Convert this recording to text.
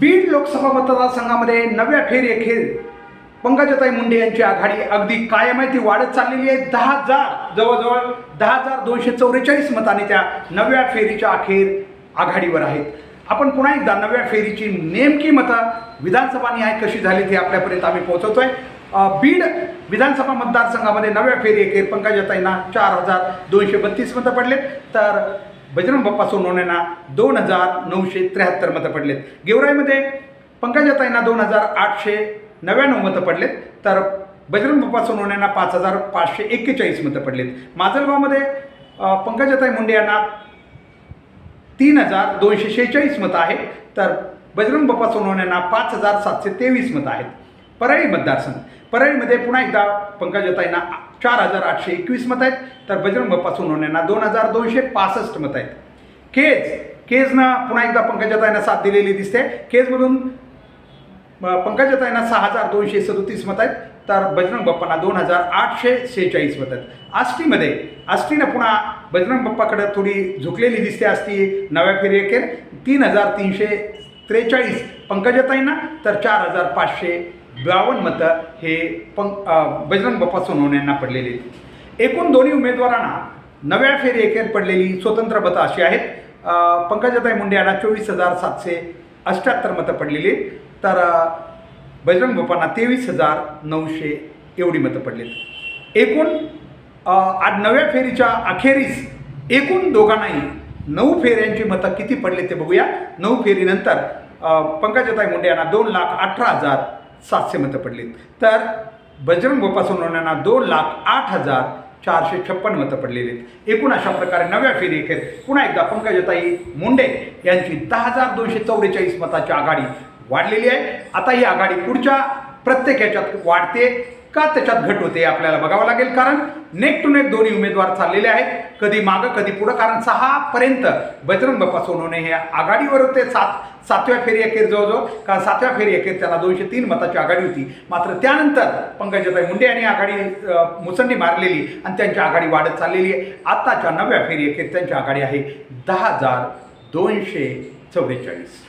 बीड लोकसभा मतदारसंघामध्ये नव्या फेरी अखेर. पंकजाताई मुंडे यांची आघाडी अगदी कायम आहे ती वाढत चाललेली आहे. दहा हजार जवळजवळ दहा हजार दोनशे चौवेचाळीस मताने त्या नव्या फेरीच्या अखेर आघाडीवर आहेत. आपण पुन्हा एकदा नव्या फेरीची नेमकी मतं विधानसभा निहाय कशी झाली ती आपल्यापर्यंत आम्ही पोहोचवतोय. बीड विधानसभा मतदारसंघामध्ये नव्या फेरी अखेर पंकजाताईंना चार हजार दोनशे बत्तीस मतं पडले तर बजरंग बाप्पा सोनवणेंना दोन हजार नऊशे त्र्याहत्तर मतं पडलेत. गेवराईमध्ये पंकजाताईंना दोन हजार आठशे नव्याण्णव मतं पडलेत. तर बजरंग बाप्पा सोनवणेंना पाच हजार पाचशे एक्केचाळीस मतं पडलेत. माजलगावमध्ये पंकजाताई मुंडे यांना तीन हजार दोनशे शेहेचाळीस मतं आहेत. तर बजरंग बाप्पा सोनवण्यांना पाच हजार सातशे तेवीस मतं आहेत. परळी मतदारसंघ. परळीमध्ये पुन्हा एकदा पंकजाताईंना चार हजार आठशे एकवीस मत आहेत. तर बजरंग बाप्पा सोनवण्यांना दोन हजार दोनशे पासष्ट मत आहेत. केज केजनं पुन्हा एकदा पंकजाताईंना साथ दिलेली दिसते. केजमधून अ, पंकजाताईंना सहा हजार दोनशे सदोतीस मत आहेत. तर बजरंग बाप्पांना दोन हजार आठशे शेहेचाळीस मत आहेत. आष्टीमध्ये आष्टीनं पुन्हा बजरंग बाप्पाकडे थोडी झुकलेली दिसते आष्टी नव्या फेरी तीन हजार तीनशे त्रेचाळीस पंकजाताईंना तर चार हजार पाचशे बावन्न मतं हे पंक बजरंग बाप्पा सोनवणे पडलेली आहेत. एकूण दोन्ही उमेदवारांना नव्या फेरी एकेर पडलेली स्वतंत्र मतं अशी आहेत. पंकजाताई मुंडे यांना चोवीस हजार सातशे अष्ट्याहत्तर मतं पडलेली तर बजरंग बाप्पांना तेवीस हजार नऊशे एवढी मतं पडलीत एकूण आज नव्या फेरीच्या अखेरीस एकूण दोघांनाही नऊ फेऱ्यांची मतं किती पडले ते बघूया. नऊ फेरीनंतर पंकजताई पंकजाताई मुंडे यांना दोन लाख अठरा हजार सातशे मतं पडलीत. तर बजरंग बाप्पा सोनवण्यांना दोन लाख आठ हजार चारशे छप्पन मतं पडलेली आहेत एकूण अशा प्रकारे नव्या फेरीखेर पुन्हा एकदा पंकजताई मुंडे यांची दहा हजार दोनशे चौवेचाळीस मताची आघाडी वाढलेली आहे. आता ही आघाडी पुढच्या प्रत्येक ह्याच्यात वाढते. का त्याच्यात घट होते आपल्याला बघावं लागेल. कारण नेक टू नेक दोन्ही उमेदवार चाललेले आहेत. कधी मागं कधी पुढं. कारण सहापर्यंत बजरंग बाप्पा सोनवणे हे आघाडीवर होते. सात सातव्या फेरी अखेर जवळजवळ. कारण सातव्या फेरी अखेर त्याला दोनशे तीन मताची आघाडी होती. मात्र त्यानंतर पंकजाताई मुंडे यांनी आघाडी मुसंडी मारलेली आणि त्यांची आघाडी वाढत चाललेली आहे. आत्ताच्या नव्या फेरी अखेर त्यांची आघाडी आहे दहा हजार दोनशे चव्वेचाळीस.